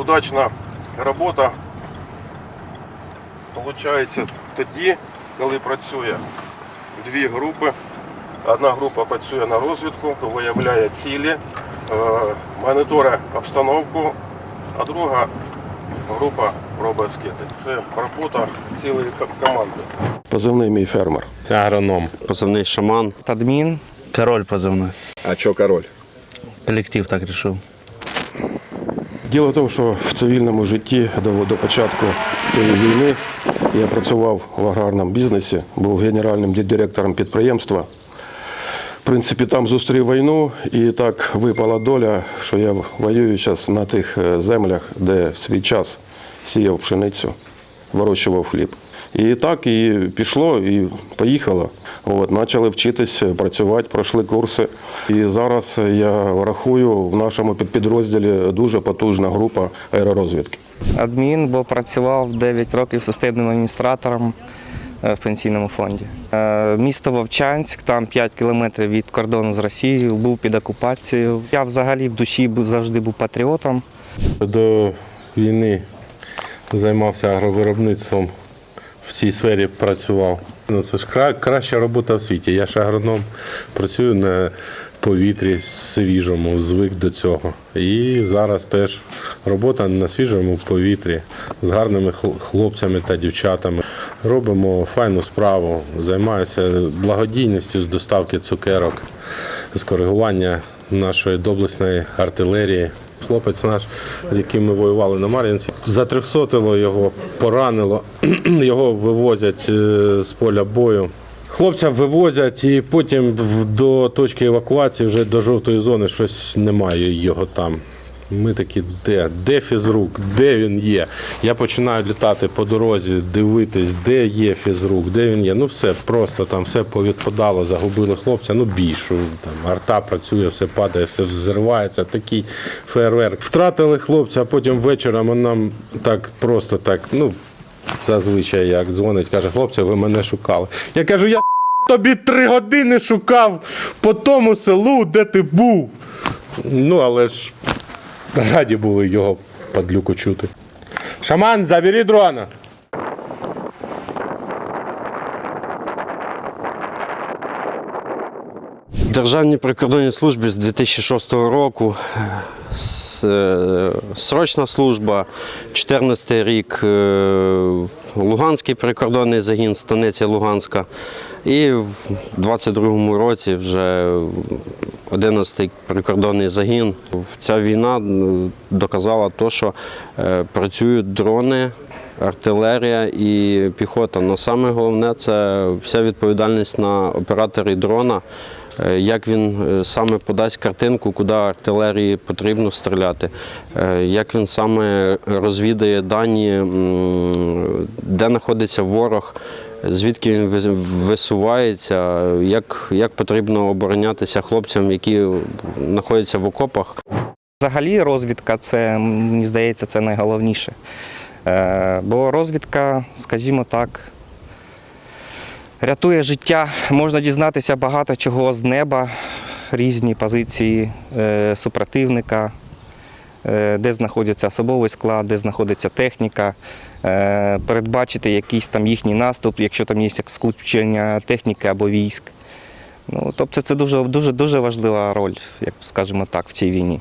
Удачна робота виходить тоді, коли працює дві групи. Одна група працює на розвідку, виявляє цілі, е, моніторить обстановку, а друга група робить скиди. Це робота цілої команди. Позивний мій фермер. Агроном. позивний шаман. Адмін. Король позывной. А чо король? Коллектив так решил. Діло в тому, що в цивільному житті до, до початку цієї війни я працював в аграрному бізнесі, був генеральним директором підприємства. В принципі, там зустрів війну, і так випала доля, що я воюю зараз на тих е, землях, де в свій час сіяв пшеницю, вирощував хліб. І так і пішло, і поїхало. От, почали вчитись, працювати, пройшли курси. І зараз я рахую в нашому підрозділі дуже потужна група аеророзвідки. Адмін, бо працював 9 років системним адміністратором е, в пенсійному фонді. Е, Місто Вовчанськ, там 5 кілометрів від кордону з Росією, був під окупацією. Я взагалі в душі завжди був патріотом. До війни займався агровиробництвом, в цій сфері працював. Ну, це ж краща робота в світі. Я ж агроном, працюю на повітрі свіжому, звик до цього. І зараз теж робота на свіжому повітрі з гарними хлопцями та дівчатами. Робимо файну справу, займаюся благодійністю з доставки цукерок, з коригування нашої доблесної артилерії. Хлопець наш, з яким ми воювали на Мар'їнці, затрьохсотило його, поранило, його вивозять е, з поля бою. Хлопця вивозять і потім до точки евакуації, вже до жовтої зони, щось немає його там. Ми такі, де? Де фізрук? Де він є? Я починаю літати по дорозі, дивитись, де є фізрук, де він є. Ну все, просто там все повідпадало, загубили хлопця. Ну більшу там арта працює, все падає, все взривається. Такий фейерверк. Втратили хлопця, а потім вечором нам так просто так, ну зазвичай як дзвонить, каже, хлопці, ви мене шукали. Я кажу, я тобі три години шукав по тому селу, де ти був. Ну, але ж раді були його падлюку чути. Шаман, забери дрона. Державній прикордонній службі з 2006 року е, срочна служба, 14 рік е, Луганський прикордонний загін, станиця Луганська. І в 22-му році вже 11-й прикордонний загін. Ця війна доказала те, що е, працюють дрони, артилерія і піхота. Але саме головне це вся відповідальність на операторі дрона. Е, Як він е, саме подасть картинку, куди артилерії потрібно стріляти, е, як він саме розвідає дані, де знаходиться ворог, звідки він висувається, як, як потрібно оборонятися хлопцям, які знаходяться в окопах. Взагалі розвідка це, мені здається, це найголовніше. Бо розвідка, скажімо так, рятує життя. Можна дізнатися багато чого з неба, різні позиції е, супротивника, е, де знаходиться особовий склад, де знаходиться техніка, е, передбачити якийсь там їхній наступ, якщо там є як скупчення техніки або військ. Ну, тобто це дуже, дуже, дуже важлива роль, як скажімо так, в цій війні.